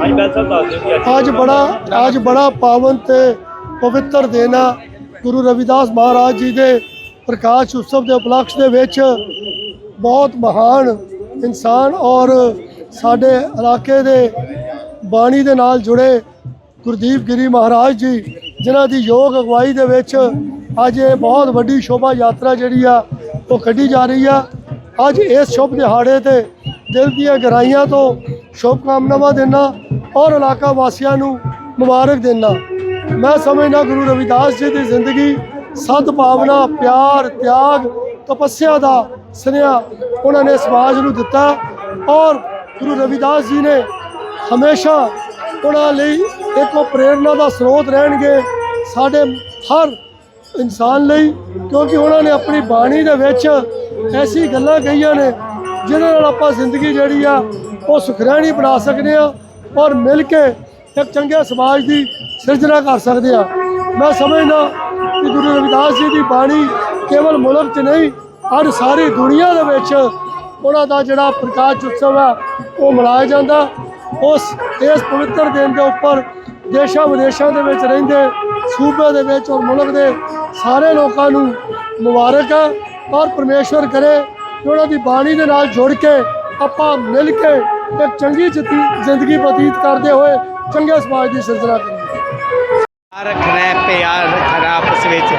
ਹਾਂਜੀ ਬੈਲ ਸਾਹਿਬ ਦੱਸ ਦਿਓ ਕਿ ਅੱਜ ਬੜਾ ਅੱਜ ਬੜਾ ਪਾਵਨ ਤੇ ਪਵਿੱਤਰ ਦਿਨ ਆ। ਗੁਰੂ ਰਵਿਦਾਸ ਮਹਾਰਾਜ ਜੀ ਦੇ ਪ੍ਰਕਾਸ਼ ਉਤਸਵ ਦੇ ਉਪਲਕਸ਼ ਦੇ ਵਿੱਚ ਬਹੁਤ ਮਹਾਨ ਇਨਸਾਨ ਔਰ ਸਾਡੇ ਇਲਾਕੇ ਦੇ ਬਾਣੀ ਦੇ ਨਾਲ ਜੁੜੇ ਗੁਰਦੀਪ ਗਿਰੀ ਮਹਾਰਾਜ ਜੀ, ਜਿਨ੍ਹਾਂ ਦੀ ਯੋਗ ਅਗਵਾਈ ਦੇ ਵਿੱਚ ਅੱਜ ਇਹ ਬਹੁਤ ਵੱਡੀ ਸ਼ੋਭਾ ਯਾਤਰਾ ਜਿਹੜੀ ਆ, ਉਹ ਕੱਢੀ ਜਾ ਰਹੀ ਆ। ਅੱਜ ਇਸ ਸ਼ੁਭ ਦਿਹਾੜੇ ਤੇ ਦਿਲ ਦੀਆਂ ਗਹਿਰਾਈਆਂ ਤੋਂ ਸ਼ੁਭਕਾਮਨਾਵਾਂ ਦੇਣਾ ਔਰ ਇਲਾਕਾ ਵਾਸੀਆਂ ਨੂੰ ਮੁਬਾਰਕ ਦੇਣਾ ਮੈਂ ਸਮਝਦਾ ਗੁਰੂ ਰਵਿਦਾਸ ਜੀ ਦੀ ਜ਼ਿੰਦਗੀ ਸਤ ਭਾਵਨਾ, ਪਿਆਰ, ਤਿਆਗ, ਤਪੱਸਿਆ ਦਾ ਸੁਨੇਹਾ ਉਹਨਾਂ ਨੇ ਸਮਾਜ ਨੂੰ ਦਿੱਤਾ। ਔਰ ਗੁਰੂ ਰਵਿਦਾਸ ਜੀ ਨੇ ਹਮੇਸ਼ਾ ਉਹਨਾਂ ਲਈ ਇੱਕ ਉਹ ਪ੍ਰੇਰਣਾ ਦਾ ਸਰੋਤ ਰਹਿਣਗੇ ਸਾਡੇ ਹਰ ਇਨਸਾਨ ਲਈ, ਕਿਉਂਕਿ ਉਹਨਾਂ ਨੇ ਆਪਣੀ ਬਾਣੀ ਦੇ ਵਿੱਚ ਐਸੀ ਗੱਲਾਂ ਕਹੀਆਂ ਨੇ ਜਿਹਦੇ ਨਾਲ ਆਪਾਂ ਜ਼ਿੰਦਗੀ ਜਿਹੜੀ ਆ, ਉਹ ਸੁਖਰੈਣੀ ਬਣਾ ਸਕਦੇ ਆ ਔਰ ਮਿਲ ਕੇ ਇੱਕ ਚੰਗੇ ਸਮਾਜ ਦੀ ਸਿਰਜਣਾ ਕਰ ਸਕਦੇ ਆ। ਮੈਂ ਸਮਝਦਾ ਕਿ ਗੁਰੂ ਰਵਿਦਾਸ ਜੀ ਦੀ ਬਾਣੀ ਕੇਵਲ ਮੁਲਕ 'ਚ ਨਹੀਂ ਅੱਜ ਸਾਰੀ ਦੁਨੀਆ ਦੇ ਵਿੱਚ ਉਹਨਾਂ ਦਾ ਜਿਹੜਾ ਪ੍ਰਕਾਸ਼ ਉਤਸਵ ਆ, ਉਹ ਮਨਾਇਆ ਜਾਂਦਾ। ਉਸ ਇਸ ਪਵਿੱਤਰ ਦਿਨ ਦੇ ਉੱਪਰ ਦੇਸ਼ਾਂ ਵਿਦੇਸ਼ਾਂ ਦੇ ਵਿੱਚ ਰਹਿੰਦੇ, ਸੂਬੇ ਦੇ ਵਿੱਚ ਔਰ ਮੁਲਕ ਦੇ ਸਾਰੇ ਲੋਕਾਂ ਨੂੰ ਮੁਬਾਰਕ ਹੈ ਔਰ ਪਰਮੇਸ਼ਵਰ ਕਰੇ ਕਿ ਉਹਨਾਂ ਦੀ ਬਾਣੀ ਦੇ ਨਾਲ ਜੁੜ ਕੇ ਆਪਾਂ ਮਿਲ ਕੇ ਇੱਕ ਚੰਗੀ ਜ਼ਿੰਦਗੀ ਬਤੀਤ ਕਰਦੇ ਹੋਏ ਚੰਗੇ ਸਮਾਜ ਦੀ ਸਿਰਜਣਾ ਕਰੀਏ। ਰੱਖਣਾ ਪਿਆਰ ਰੱਖਣਾ ਆਪਸ ਵਿੱਚ।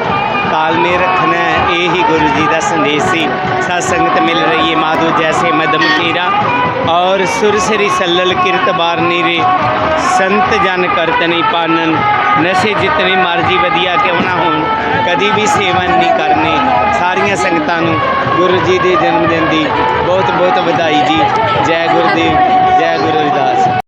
ਤਾਲਮੇਲ ਰੱਖਣਾ ਇਹ ਹੀ ਗੁਰੂ ਜੀ ਦਾ ਸੰਦੇਸ਼ ਸੀ। ਸਤ ਸੰਗਤ ਮਿਲ ਰਹੀ ਹੈ ਮਾਧੋ ਜੈਸੇ ਮਦਮ ਕੀਰਾ ਔਰ ਸੁਰ ਸ੍ਰੀ ਸੱਲਲ ਕਿਰਤ ਬਾਰਨੀ ਰੇ ਸੰਤ ਜਨ ਕਰਤ ਨਹੀਂ ਪਾਨਨ। ਨਸ਼ੇ ਜਿਤਨੇ ਮਰਜ਼ੀ, ਵਧੀਆ ਕਿਉਂ ਨਾ ਹੋਣ। ਕਦੀ ਵੀ ਸੇਵਨ ਨਹੀਂ ਕਰਨੇ। ਸਾਰੀਆਂ ਸੰਗਤਾਂ ਨੂੰ ਗੁਰੂ ਜੀ ਦੇ ਜਨਮ ਦਿਨ ਦੀ ਬਹੁਤ ਬਹੁਤ ਵਧਾਈ